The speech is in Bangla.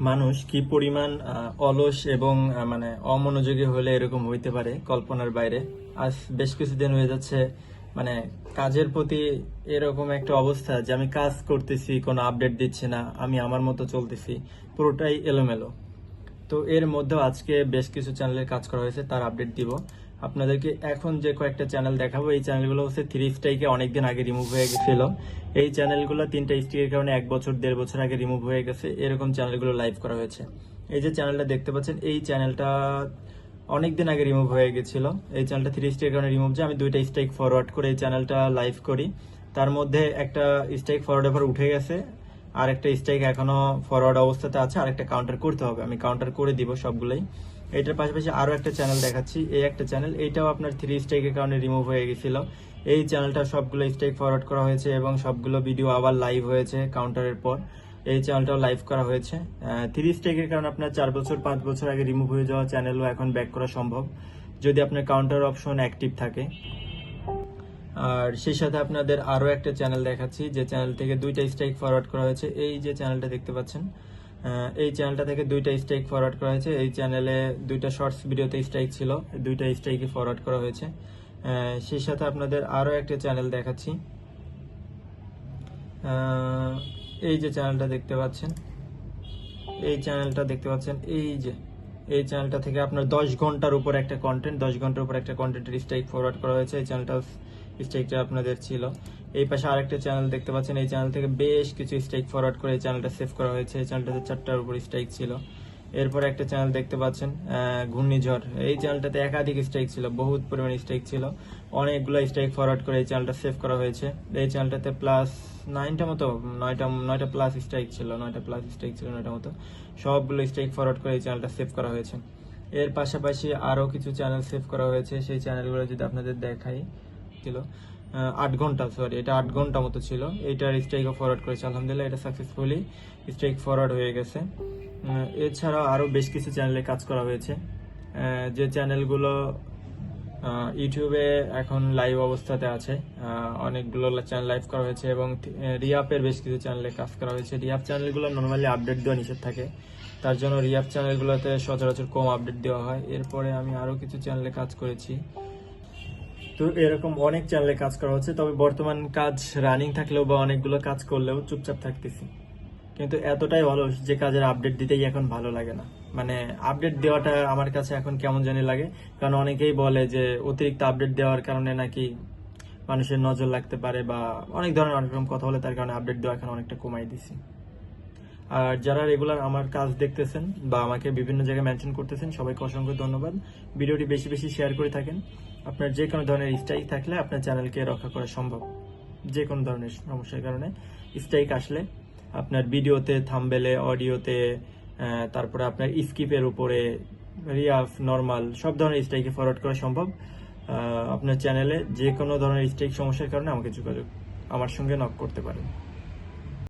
মানুষ কি পরিমাণ অলস এবং মানে অমনোযোগী হলে এরকম হইতে পারে কল্পনার বাইরে? আজ বেশ কিছুদিন হয়ে যাচ্ছে মানে কাজের প্রতি এরকম একটা অবস্থা যে আমি কাজ করতেছি, কোনো আপডেট দিচ্ছি না, আমি আমার মতো চলতেছি, পুরোটাই এলোমেলো। তো এর মধ্যেও আজকে বেশ কিছু চ্যানেলের কাজ করা হয়েছে, তার আপডেট দিব। আপনাদেরকে এখন যে কয়েকটা চ্যানেল দেখাবো, এই চ্যানেলগুলো হচ্ছে থ্রি স্ট্রাইকে অনেকদিন আগে রিমুভ হয়ে গেছিল। এই চ্যানেলগুলো তিনটা স্ট্রাইকের কারণে এক বছর, দেড় বছর আগে রিমুভ হয়ে গেছে। এরকম চ্যানেলগুলো লাইভ করা হয়েছে। এই যে চ্যানেলটা দেখতে পাচ্ছেন, এই চ্যানেলটা অনেকদিন আগে রিমুভ হয়ে গেছিল। এই চ্যানেলটা থ্রি স্ট্রাইকের কারণে রিমুভ যে, আমি দুইটা স্ট্রাইক ফরওয়ার্ড করে এই চ্যানেলটা লাইভ করি। তার মধ্যে একটা স্ট্রাইক ফরওয়ার্ড এবার উঠে গেছে। আর একটা স্ট্রাইক এখনও ফরওয়ার্ড অবস্থাতে আছে আর একটা কাউন্টার করতে হবে। আমি কাউন্টার করে দিব সবগুলোই। এটার পাশাপাশি আরও একটা চ্যানেল দেখাচ্ছি, এই একটা চ্যানেল এইটাও আপনার থ্রি স্ট্রাইকের কারণে রিমুভ হয়ে গেছিল। এই চ্যানেলটা সবগুলো স্ট্রাইক ফরওয়ার্ড করা হয়েছে এবং সবগুলো ভিডিও আবার লাইভ হয়েছে কাউন্টারের পর। এই চ্যানেলটাও লাইভ করা হয়েছে। থ্রি স্ট্রাইকের কারণে আপনার চার বছর, পাঁচ বছর আগে রিমুভ হয়ে যাওয়া চ্যানেলও এখন ব্যাক করা সম্ভব। যদি আপনার কাউন্টার অপশন অ্যাক্টিভ থাকে। আর সেই সাথে আপনাদের আরও একটা চ্যানেল দেখাচ্ছি, যে চ্যানেল থেকে দুইটা স্ট্রাইক ফরওয়ার্ড করা হয়েছে। এই যে চ্যানেলটা দেখতে পাচ্ছেন এই চ্যানেলটা থেকে দুইটা স্ট্রাইক ফরওয়ার্ড করা হয়েছে। এই চ্যানেলে দুইটা শর্টস ভিডিওতে স্ট্রাইক ছিল, দুইটা স্ট্রাইকই ফরওয়ার্ড করা হয়েছে। সেই সাথে আপনাদের আরও একটা চ্যানেল দেখাচ্ছি। এই যে চ্যানেলটা দেখতে পাচ্ছেন, এই চ্যানেলটা দেখতে পাচ্ছেন, এই যে, এই চ্যানেলটা থেকে আপনার দশ ঘণ্টার উপর একটা কন্টেন্ট দশ ঘণ্টার উপর একটা কন্টেন্টের স্ট্রাইক ফরওয়ার্ড করা হয়েছে। এই চ্যানেলটা স্ট্রাইকটা আপনাদের ছিল। এই পাশে আরেকটা চ্যানেল দেখতে পাচ্ছেন, এই চ্যানেল থেকে বেশ কিছু স্ট্রাইক ফরওয়ার্ড করে এই চ্যানেলটা সেভ করা হয়েছে। এই চ্যানেলটাতে চারটার উপর স্ট্রাইক ছিল। এরপর একটা চ্যানেল দেখতে পাচ্ছেন ঘূর্ণিঝড়। এই চ্যানেলটাতে একাধিক স্ট্রাইক ছিল, বহুত পরিমাণ স্ট্রাইক ছিল। অনেকগুলো স্ট্রাইক ফরওয়ার্ড করে এই চ্যানেলটা সেভ করা হয়েছে। এই চ্যানেলটাতে প্লাস নাইনটা মতো, নয়টা নয়টা প্লাস স্ট্রাইক ছিল, নয়টা প্লাস স্ট্রাইক ছিল, নয়টা মতো। সবগুলো স্ট্রাইক ফরওয়ার্ড করে এই চ্যানেলটা সেভ করা হয়েছে। এর পাশাপাশি আরও কিছু চ্যানেল সেভ করা হয়েছে। সেই চ্যানেলগুলো যদি আপনাদের দেখাই। ছিল। আট ঘণ্টা সরি এটা আট ঘণ্টা মতো ছিল। এইটার স্ট্রাইকও ফরওয়ার্ড করেছে, আলহামদুলিল্লাহ, এটা সাকসেসফুলি স্ট্রাইক ফরওয়ার্ড হয়ে গেছে। এছাড়াও আরও বেশ কিছু চ্যানেলে কাজ করা হয়েছে। যে চ্যানেলগুলো ইউটিউবে এখন লাইভ অবস্থাতে আছে অনেকগুলো চ্যানেল লাইভ করা হয়েছে এবং রিয়াপের বেশ কিছু চ্যানেলে কাজ করা হয়েছে। রিয়াপ চ্যানেলগুলো নর্মালি আপডেট দেওয়া নিষেধ থাকে। তার জন্য রিয়াপ চ্যানেলগুলোতে সচরাচর কম আপডেট দেওয়া হয়। এরপরে আমি আরও কিছু চ্যানেলে কাজ করেছি। তো এরকম অনেক চ্যানেলে কাজ করা হচ্ছে, তবে বর্তমান কাজ রানিং থাকলেও বা অনেকগুলো কাজ করলেও চুপচাপ থাকতেছি। কিন্তু এতটাই ভালো যে কাজের আপডেট দিতেই এখন ভালো লাগে না। মানে আপডেট দেওয়াটা আমার কাছে এখন কেমন জানি লাগে, কারণ অনেকেই বলে যে অতিরিক্ত আপডেট দেওয়ার কারণে নাকি মানুষের নজর লাগতে পারে বা অনেক ধরনের অনেক রকম কথা বলে, তার কারণে আপডেট দেওয়া এখন অনেকটা কমাই দিছি। আর যারা রেগুলার আমার কাজ দেখতেছেন বা আমাকে বিভিন্ন জায়গায় মেনশন করতেছেন, সবাইকে অসংখ্য ধন্যবাদ। ভিডিওটি বেশি বেশি শেয়ার করে থাকেন। আপনার যে কোনো ধরনের স্ট্রাইক থাকলে আপনার চ্যানেলকে রক্ষা করা সম্ভব। যে কোনো ধরনের সমস্যার কারণে স্ট্রাইক আসলে আপনার ভিডিওতে থাম্বেলে অডিওতে তারপরে আপনার স্কিপের উপরে রিয়াফ নর্মাল সব ধরনের স্ট্রাইকে ফরওয়ার্ড করা সম্ভব। আপনার চ্যানেলে যে কোনো ধরনের স্ট্রাইক সমস্যার কারণে আমাকে যোগাযোগ, আমার সঙ্গে নক করতে পারেন।